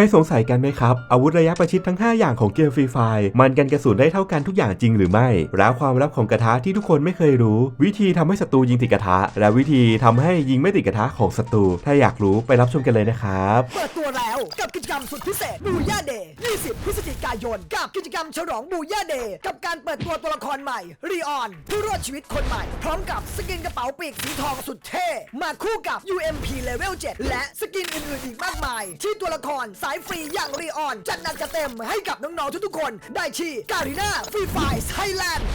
เคยสงสัยกันไหมครับ อาวุธระยะประชิดทั้ง 5 อย่างของเกมฟรีไฟมันกันกระสุนได้เท่ากันทุกอย่างจริงหรือไม่แล้วความลับของกระทะที่ทุกคนไม่เคยรู้ วิธีทำให้ศัตรูยิงติดกระทะ และวิธีทำให้ยิงไม่ติดกระทะของศัตรู ถ้าอยากรู้ไปรับชมกันเลยนะครับเปิดตัวแล้วกับกิจกรรมสุดพิเศษบูย่าเดย์20 พฤศจิกายน กับกิจกรรมฉลองบูย่าเดย์กับการเปิดตัวตัวละครใหม่รีออนผู้รอดชีวิตคนใหม่ พร้อมกับสกินกระเป๋าปีกสีทองสุดเท่มาคู่กับ UMP Level 7 และสกินอื่นๆอีกมากมาย ที่ตัวละครสาายฟรีอย่างรีออนจัดหนักจัดเต็มให้กับน้องๆทุกๆคน ได้ที่การีนาฟรีไฟไทยแลนด์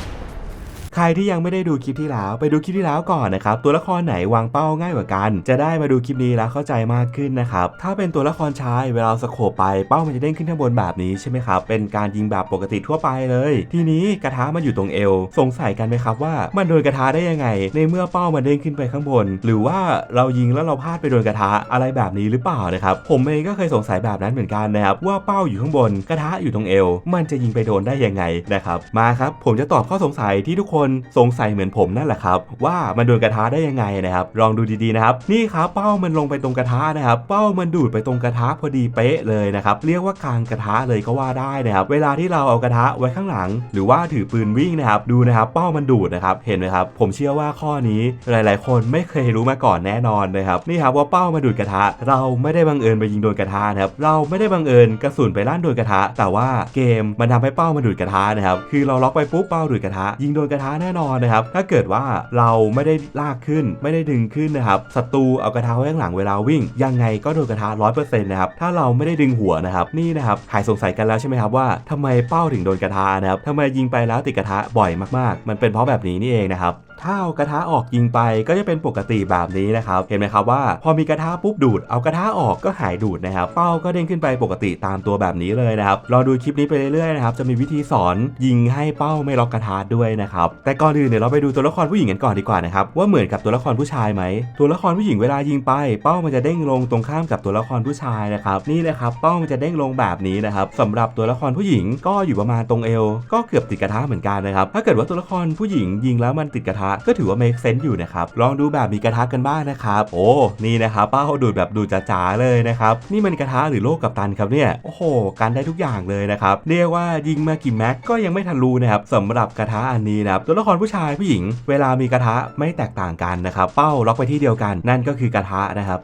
ใครที่ยังไม่ได้ดูคลิปที่แล้วไปดูคลิปที่แล้วก่อนนะครับตัวละครไหนวางเป้าง่ายกว่ากัน จะได้มาดูคลิปนี้แล้วเข้าใจมากขึ้นนะครับถ้าเป็นตัวละครชายเวลาสโคปไปเป้ามันจะเด้งขึ้นข้างบนแบบนี้ใช่ไหมครับเป็นการยิงแบบปกติทั่วไปเลย ทีนี้กระทะมันอยู่ตรงเอว สงสัยกันไหมครับว่ามันโดนกระทะได้ยังไง ในเมื่อเป้ามันเด้งขึ้นไปข้างบน หรือว่าเรายิงแล้วเราพลาดไปโดนกระทะอะไรแบบนี้หรือเปล่านะครับผมเองก็เคยสงสัยแบบนั้นเหมือนกันนะครับว่าเป้าอยู่ข้างบนกระทะอยู่ตรงเอว มันจะยิงไปโดนได้ยังไงนะครับมาครับผมจะตอบข้อสงสัยที่ทุกคนสงสัยเหมือนผมนั่นแหละครับ ว่ามันโดนกระทะได้ยังไงนะครับ ลองดูดีๆนะครับ นี่ครับเป้ามันลงไปตรงกระทะนะครับ เป้ามันดูดไปตรงกระทะพอดีเป๊ะเลยนะครับ เรียกว่ากลางกระทะเลยก็ว่าได้นะครับ เวลาที่เราเอากระทะไว้ข้างหลัง หรือว่าถือปืนวิ่งนะครับ ดูนะครับ เป้ามันดูดนะครับ เห็นไหมครับ ผมเชื่อว่าข้อนี้หลาย ๆ คนไม่เคยรู้มาก่อนแน่นอนนะครับ นี่ครับว่าเป้ามาดูดกระทะ เราไม่ได้บังเอิญไปยิงโดนกระทะนะครับ เราไม่ได้บังเอิญกระสุนไปลั่นโดนกระทะ แต่ว่าเกมมันทำให้เป้ามาดูดกระทะนะครับ คือเราล็อกไปปุ๊บเป้าดูดกระทะยิงโดนกระทะแน่นอนนะครับ ถ้าเกิดว่าเราไม่ได้ลากขึ้น ไม่ได้ดึงขึ้นนะครับ ศัตรูเอากระทะไว้ข้างหลังเวลาวิ่ง ยังไงก็โดนกระทะร้อยเปอร์เซ็นต์นะครับ ถ้าเราไม่ได้ดึงหัวนะครับ นี่นะครับ หายสงสัยกันแล้วใช่ไหมครับว่าทำไมเป้าถึงโดนกระทะนะครับทำไมยิงไปแล้วติดกระทะบ่อยมากๆ มันเป็นเพราะแบบนี้นี่เองนะครับ ถ้าเอากระทะออกยิงไปก็จะเป็นปกติแบบนี้นะครับ เห็นไหมครับว่า พอมีกระทะปุ๊บดูด เอากระทะออกก็หายดูดนะครับ เป้าก็เด้งขึ้นไปปกติตามตัวแบบนี้เลยนะครับ รอดูคลิปนี้ไปเรื่อยๆนะครับ จะมีวิธีสอนยิงให้เป้าไม่ล็อกกระทะด้วยนะครับ แต่ก่อนอื่นเนี่ยวเราไปดูตัวละครผู้หญิงกันก่อนดีกว่านะครับ ว่าเหมือนกับตัวละครผู้ชายไหม ตัวละครผู้หญิงเวลายิงไป เป้ามันจะเด้งลงตรงข้ามกับตัวละครผู้ชายนะครับ นี่นะครับ เป้ามันจะเด้งลงแบบนี้นะครับสำหรับตัวละครผู้หญิงก็อยู่ประมาณตรงเอว ก็เกือบติดกระทะเหมือนกันนะครับ ถ้าเกิดว่าตัวละครผู้หญิงยิงแล้วมันติดกระทะก็ถือว่า make sense อยู่นะครับ ลองดูแบบมีกระทะกันบ้างนะครับ โอ้ นี่นะครับเป้าเขาดูดแบบดูดจ๋าๆเลยนะครับ นี่มันกระทะหรือโลกกับตันครับเนี่ย โอ้โห กันได้ทุกอย่างเลยนะครับ เรียกว่ายิงมากี่แม็กก็ยังไม่ทันรู้นะครับสำหรับกระทะอันนี้นะครับ ตัวละครผู้ชายผู้หญิง เวลามีกระทะไม่แตกต่างกันนะครับ เป้าล็อกไปที่เดียวกัน นั่นก็คือกระทะนะครับ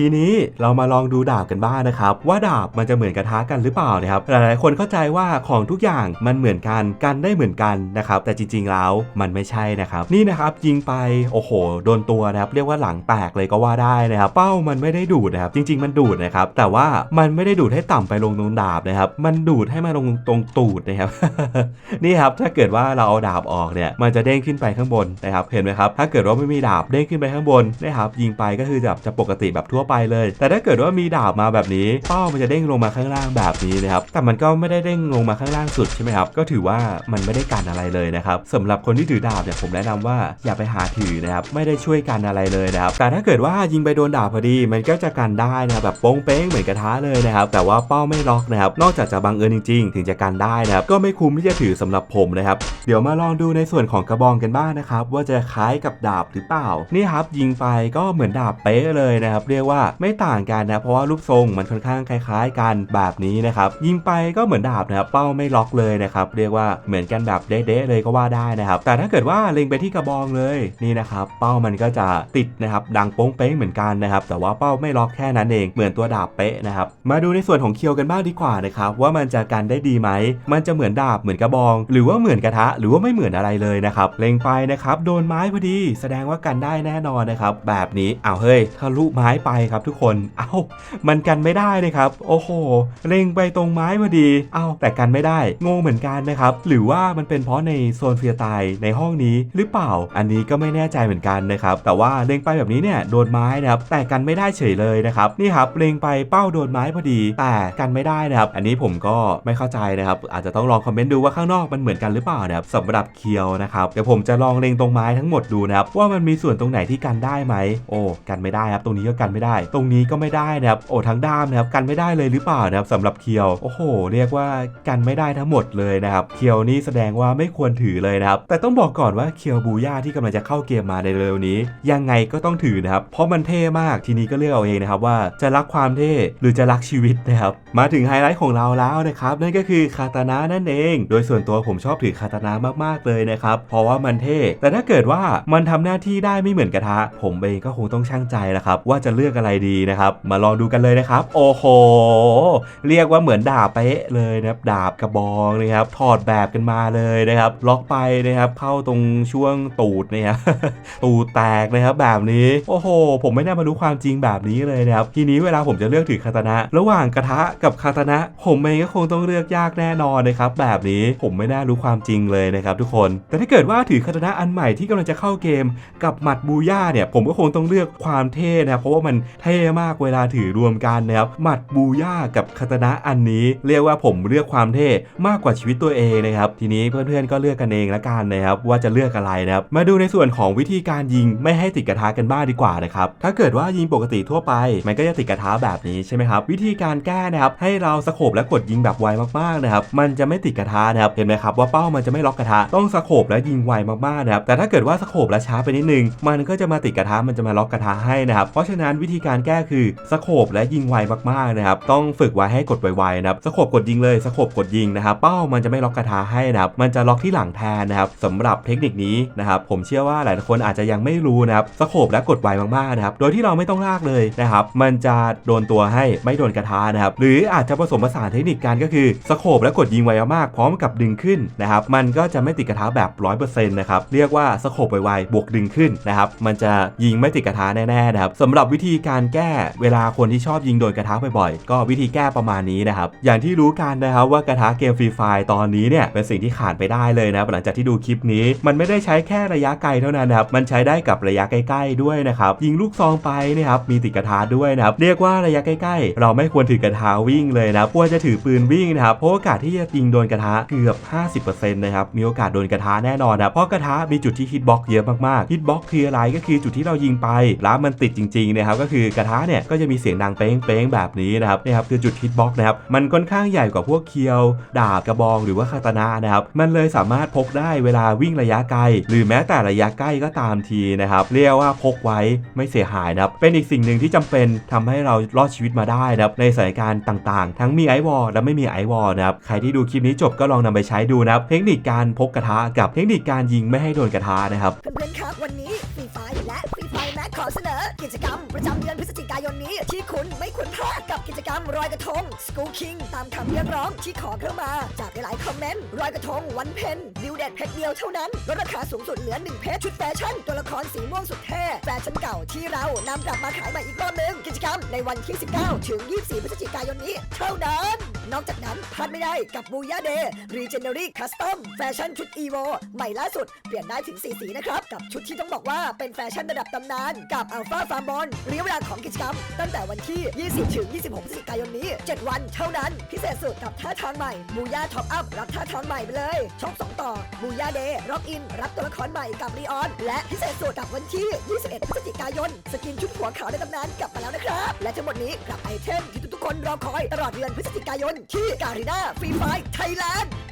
ทีนี้เรามาลองดูดาบกันบ้างนะครับ ว่าดาบมันจะเหมือนกระทะกันหรือเปล่านะครับ หลายๆคนเข้าใจว่าของทุกอย่างมันเหมือนกันกันได้เหมือนกันนะครับ แต่จริงๆแล้วมันไม่ใช่นะครับ นี่นะครับยิงไปโอ้โหโดนตัวนะครับเรียกว่าหลังแตกเลยก็ว่าได้นะครับ เป้ามันไม่ได้ดูดนะครับ จริง ๆ มันดูดนะครับ แต่ว่ามันไม่ได้ดูดให้ต่ำไปลงตรงดาบนะครับ มันดูดให้มาลงตรงตูดนะครับ นี่ครับถ้าเกิดว่าเราเอาดาบออกเนี่ย มันจะเด้งขึ้นไปข้างบนนะครับ เห็นไหมครับ ถ้าเกิดว่าไม่มีดาบเด้งขึ้นไปข้างบนนะครับ ยิงไปก็คือแบบจะปกติแบบทั่วไปเลย แต่ถ้าเกิดว่ามีดาบมาแบบนี้เป้ามันจะเด้งลงมาข้างล่างแบบนี้นะครับแต่มันก็ไม่ได้เด้งลงมาข้างล่างสุดใช่ไหมครับก็ถือว่ามันไม่ได้กันอะไรเลยนะครับสำหรับคนที่ถือดาบเนี่ยผมแนะนำว่าอย่าไปหาถือนะครับไม่ได้ช่วยกันอะไรเลยนะครับแต่ถ้าเกิดว่ายิงไปโดนดาบพอดี มันก็จะกันได้นะครับแบบโป้งเป้งเหมือนกระทะเลยนะครับแต่ว่าเป้าไม่ล็อกนะครับนอกจากจะบังเอิญจริง ๆ ถึงจะกันได้นะครับก็ไม่คุ้มที่จะถือสำหรับผมนะครับเดี๋ยวมาลองดูในส่วนของกระบองกันบ้างนะครับว่าจะคล้ายกับดาบหรือเปล่านี่ครับยิงไปก็เหมือนดาบเป๊ะเลยนะครับเรียกว่าไม่ต่างกันนะเพราะว่ารูปทรงมันค่อนข้างคล้ายๆ กันแบบนี้นะครับยิงไปก็เหมือนดาบนะครับเป้าไม่ล็อกเลยนะครับเรียกว่าเหมือนกันแบบเด๊ะๆเลยก็ว่าได้นะครับ แต่ถ้าเกิดว่าเล็งไปที่กระบองเลยนี่นะครับเป้ามันก็จะติดนะครับดังโป้งเป้งเหมือนกันนะครับแต่ว่าเป้าไม่ล็อกแค่นั้นเองเหมือนตัวดาบเป๊ะนะครับมาดูในส่วนของเคียวกันบ้างดีกว่านะครับว่ามันจะกันได้ดีไหมมันจะเหมือนดาบเหมือนกระบอง หรือว่าเหมือนกระทะ หรือว่าไม่เหมือนอะไรเลยนะครับเล็งไปนะครับโดนไม้พอดี แสดงว่ากันได้แน่นอนนะครับแบบนี้เอาเฮ้ยทะลุไม้ไปครับทุกคน เอ้า มันกันไม่ได้เลยครับ โอ้โห เล็งไปตรงไม้พอดี เอ้า แต่กันไม่ได้ งงเหมือนกันนะครับ หรือว่ามันเป็นเพราะในโซนเฟียร์ไตในห้องนี้หรือเปล่า อันนี้ก็ไม่แน่ใจเหมือนกันนะครับ แต่ว่าเล็งไปแบบนี้เนี่ยโดนไม้นะครับ แต่กันไม่ได้เฉยเลยนะครับ นี่ครับ เล็งไปเป้าโดนไม้พอดี แต่กันไม่ได้นะครับ อันนี้ผมก็ไม่เข้าใจนะครับ อาจจะต้องลองคอมเมนต์ดูว่าข้างนอกมันเหมือนกันหรือเปล่านะครับสำหรับเคียวนะครับเดี๋ยวผมจะลองเล็งตรงไม้ทั้งหมดดูนะครับว่ามันมีส่วนตรงไหนที่กันได้ไหมโอ้กันไม่ได้ครับตรงนี้ก็กันไม่ได้ได้ ตรงนี้ก็ไม่ได้นะครับโอ้ทั้งด้ามนะครับกันไม่ได้เลยหรือเปล่านะครับสำหรับเคียวโอ้โห เรียกว่ากันไม่ได้ทั้งหมดเลยนะครับเคียวนี่แสดงว่าไม่ควรถือเลยนะครับแต่ต้องบอกก่อนว่าเคียวบูย่าที่กำลังจะเข้าเกมมาในเร็วนี้ ยังไงก็ต้องถือนะครับเพราะมันเท่มากทีนี้ก็เลือกเอาเองนะครับว่าจะรักความเท่หรือจะรักชีวิตนะครับมาถึงไฮไลท์ของเราแล้วนะครับนั่นก็คือคาตานะนั่นเอง โดยส่วนตัวผมชอบถือคาตานะมากๆเลยนะครับเพราะว่ามันเท่แต่ถ้าเกิดว่ามันทำหน้าที่ได้ไม่เหมือนกระทะ ผมเองก็คงต้องช่างใจแล้วครับว่าจะเลือกอะไรดีนะครับ มาลองดูกันเลยนะครับ โอ้โห เรียกว่าเหมือนดาบเป๊ะเลยนะครับดาบกระบองนะครับถอดแบบกันมาเลยนะครับ ล็อกไปนะครับ เข้าตรงช่วงตูดเนี่ยตูดแตกนะครับแบบนี้โอ้โห ผมไม่ได้มารู้ความจริงแบบนี้เลยนะครับทีนี้เวลาผมจะเลือกถือคาตานะ ระหว่างกระทะกับคาตานะ ผมเองก็คงต้องเลือกยากแน่นอนนะครับแบบนี้ผมไม่น่ารู้ความจริงเลยนะครับทุกคน แต่ถ้าเกิดว่าถือคาตานะอันใหม่ที่กำลังจะเข้าเกม กับหมัดบูย่าเนี่ยผมก็คงต้องเลือกความเท่นะเพราะว่ามันเท่มากเวลาถือรวมกันนะครับหมัดบูย่ากับคาตนะอันนี้ เรียกว่าผมเลือกความเท่มากกว่าชีวิตตัวเองนะครับทีนี้เพื่อนๆก็เลือกกันเองละกันนะครับว่าจะเลือกอะไรนะครับมาดูในส่วนของวิธีการยิงไม่ให้ติดกระทะกันบ้างดีกว่านะครับถ้าเกิดว่ายิงปกติทั่วไป มันก็จะติดกระทะแบบนี้ใช่ไหมครับวิธีการแก้นะครับให้เราสโคบและกดยิงแบบไวมากๆนะครับมันจะไม่ติดกระทะนะครับเห็นไหมครับว่าเป้ามันจะไม่ล็อกกระทะต้องสโคบและยิงไวมากๆนะครับแต่ถ้าเกิดว่าสโคบและช้าไปนิดนึงมันก็จะมาติดกระทะมันจะมาล็อกกระทะให้นะครับเพราะฉะนั้นวิธีการแก้คือสโคบและยิงไวมากๆนะครับต้องฝึกไว้ให้กดไวๆนะครับสโคบกดยิงเลยสโคบกดยิงนะครับเป้ามันจะไม่ล็อกกระทะให้นะครับมันจะล็อกที่หลังแทนนะครับสำหรับเทคนิคนี้นะครับผมเชื่อว่าหลายคนอาจจะยังไม่รู้นะครับสโคบและกดไวมากๆนะครับโดยที่เราไม่ต้องลากเลยนะครับมันจะโดนตัวให้ไม่โดนกระทะนะครับหรืออาจจะผสมผสานเทคนิคการก็คือสโคบและกดยิงไวมากๆพร้อมกับดึงขึ้นนะครับมันก็จะไม่ติดกระทะแบบ 100%นะครับเรียกว่าสโคบไวๆบวกดึงขึ้นนะครับมันจะยิงไม่ติดกระทะแน่ๆนะครับสำหรับวิิธีการแก้เวลาคนที่ชอบยิงโดนกระทะบ่อยๆก็วิธีแก้ประมาณนี้นะครับ อย่างที่รู้กันนะครับว่ากระทะเกมฟรีไฟตอนนี้เนี่ยเป็นสิ่งที่ขาดไปได้เลยนะหลังจากที่ดูคลิปนี้ มันไม่ได้ใช้แค่ระยะไกลเท่านั้นนะครับมันใช้ได้กับระยะใกล้ ๆด้วยนะครับยิงลูกซองไปนะครับมีติดกระทะด้วยนะครับเรียกว่าระยะใกล้ๆ เราไม่ควรถือกระทะวิ่งเลยนะครับควรจะถือปืนวิ่งนะครับเพราะโอกาสที่จะยิงโดนกระทะเกือบ 50%นะครับมีโอกาสโดนกระทะแน่นอนนะเพราะกระทะมีจุดที่ฮิตบ็อกเยอะมากๆฮิตบ็อกคืออะไรก็คือจุดที่เรายิงไปแล้วมันติดจริงๆนะครับก็คือกระทะเนี่ยก็จะมีเสียงดังเป้งๆแบบนี้นะครับนี่ครับคือจุดฮิตบ็อกนะครับมันค่อนข้างใหญ่กว่าพวกเคียว ดาบกระบองหรือว่าคาตานะนะครับมันเลยสามารถพกได้เวลาวิ่งระยะไกล หรือแม้แต่ระยะใกล้ก็ตามทีนะครับเรียกว่าพกไว้ไม่เสียหายนะครับเป็นอีกสิ่งหนึ่งที่จำเป็นทำให้เรารอดชีวิตมาได้นะครับในสถานการณ์ต่างๆ ทั้งมีไอวอลและไม่มีไอวอลนะครับใครที่ดูคลิปนี้จบก็ลองนำไปใช้ดูนะครับเทคนิคการพกกระทะกับเทคนิคการยิงไม่ให้โดนกระทะนะครับเพื่อนๆครับวันนี้ฟรีไฟและฟรีไฟแม็กขอเสนอกิจกรรมประจำเดือนพฤศจิกายนนี้ ที่คุณไม่ควรพลาดกับกิจกรรมรอยกระทง School King ตามคำเรียกร้องที่ขอเข้ามา จากหลายๆคอมเมนต์รอยกระทงวันเพนดิวเด็ดเพชรเดียวเท่านั้นลดราคาสูงสุดเหลือ1เพชรชุดแฟชั่นตัวละครสีม่วงสุดเท่แฟชั่นเก่าที่เรานำกลับมาขายใหม่อีกรอบหนึงกิจกรรมในวันที่ 19 ถึง 24 พฤศจิกายนนี้ เท่านั้น นอกจากนั้นพลาดไม่ได้กับบูย่าเดย์รีเจนเนอรี่คัสตอมแฟชั่นชุดอีโวใหม่ล่าสุด เปลี่ยนได้ถึง 4 สีนะครับ กับชุดที่ต้องบอกว่าเป็นแฟชั่นระดับตำนาน กับอัลฟาฟาร์มบอลระยะเวลาของกิจกรรม ตั้งแต่วันที่ 20 ถึง 26พฤศจิกายนนี้ 7 วันเท่านั้น พิเศษสุดกับท่าทางใหม่บูย่าท็อปอัพรับท่าทางใหม่ไปเลยช่อง ต่อบูย่าเดย์ร็อกอิน รับตัวละครใหม่กับรีออน และพิเศษสุดกับวันที่ 21 พฤศจิกายน สกินชุดหัวขาวในตำนานกลับมาแล้วนะครับ และทั้งหมดนี้กับไอเทมที่ทุกๆคนรอคอยตลอดเดือนพฤศจิกายนที่การีนาฟรีไฟไทยแลนด์